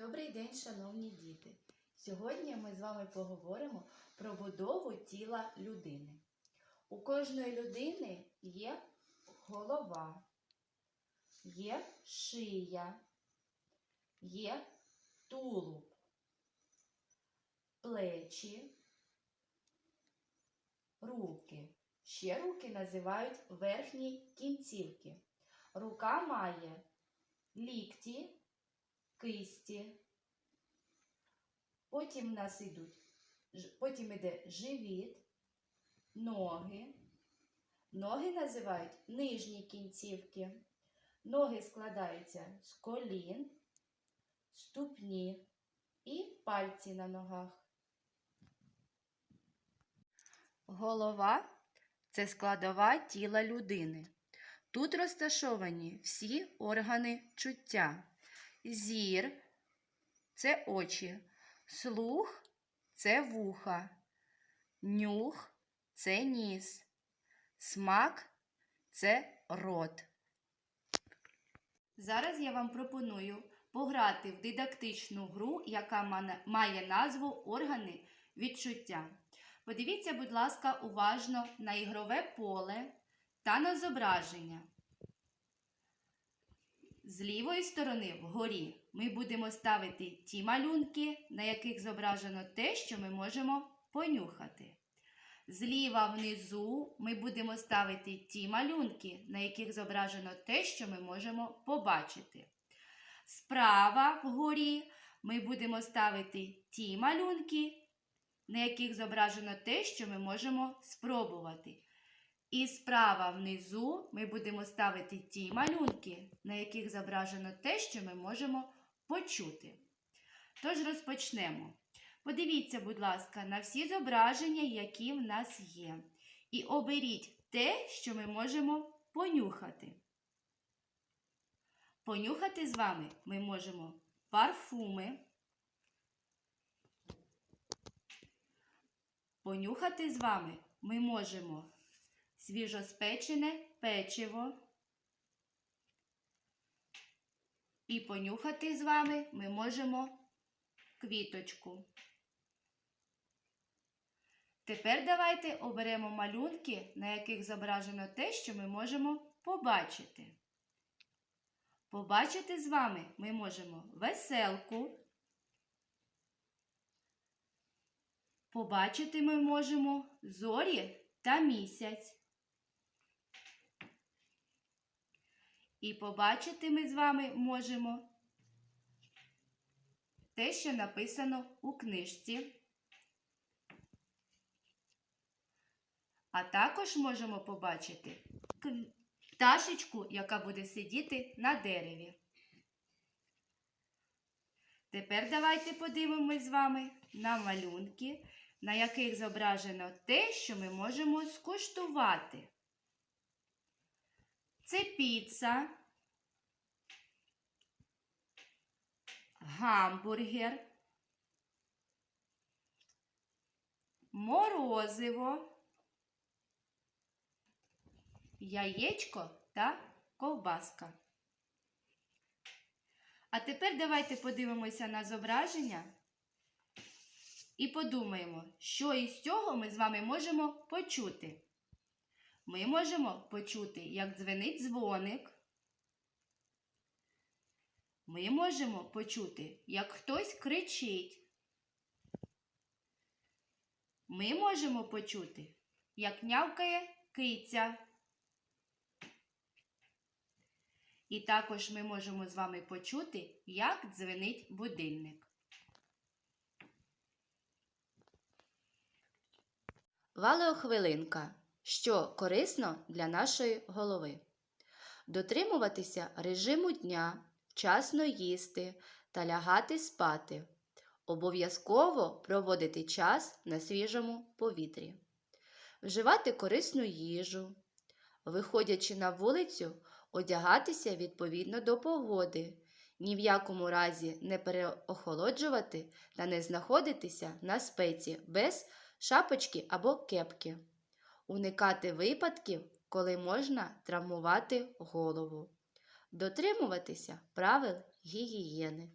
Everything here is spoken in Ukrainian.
Добрий день, шановні діти! Сьогодні ми з вами поговоримо про будову тіла людини. У кожної людини є голова, є шия, є тулуб, плечі, руки. Ще руки називають верхні кінцівки. Рука має лікті, кисті. Потім в нас йдуть, потім йде живіт, ноги. Ноги називають нижні кінцівки. Ноги складаються з колін, ступні і пальці на ногах. Голова це складова тіла людини. Тут розташовані всі органи чуття. Зір це очі, слух це вуха, нюх це ніс, смак це рот. Зараз я вам пропоную пограти в дидактичну гру, яка має назву Органи відчуття. Подивіться, будь ласка, уважно на ігрове поле та на зображення. З лівої сторони вгорі ми будемо ставити ті малюнки, на яких зображено те, що ми можемо понюхати. Зліва внизу ми будемо ставити ті малюнки, на яких зображено те, що ми можемо побачити. Справа вгорі ми будемо ставити ті малюнки, на яких зображено те, що ми можемо спробувати. І справа внизу ми будемо ставити ті малюнки, на яких зображено те, що ми можемо почути. Тож розпочнемо. Подивіться, будь ласка, на всі зображення, які в нас є. І оберіть те, що ми можемо понюхати. Понюхати з вами ми можемо парфуми. Понюхати з вами ми можемо свіжоспечене печиво. І понюхати з вами ми можемо квіточку. Тепер давайте оберемо малюнки, на яких зображено те, що ми можемо побачити. Побачити з вами ми можемо веселку. Побачити ми можемо зорі та місяць. І побачити ми з вами можемо те, що написано у книжці. А також можемо побачити пташечку, яка буде сидіти на дереві. Тепер давайте подивимось з вами на малюнки, на яких зображено те, що ми можемо скуштувати. Це піца, гамбургер, морозиво, яєчко та ковбаска. А тепер давайте подивимося на зображення і подумаємо, що із цього ми з вами можемо почути. Ми можемо почути, як дзвенить дзвоник. Ми можемо почути, як хтось кричить. Ми можемо почути, як нявкає киця. І також ми можемо з вами почути, як дзвенить будильник. Валеохвилинка, що корисно для нашої голови. Дотримуватися режиму дня, вчасно їсти та лягати спати. Обов'язково проводити час на свіжому повітрі. Вживати корисну їжу. Виходячи на вулицю, одягатися відповідно до погоди. Ні в якому разі не переохолоджувати та не знаходитися на спеці без шапочки або кепки. Уникати випадків, коли можна травмувати голову. Дотримуватися правил гігієни.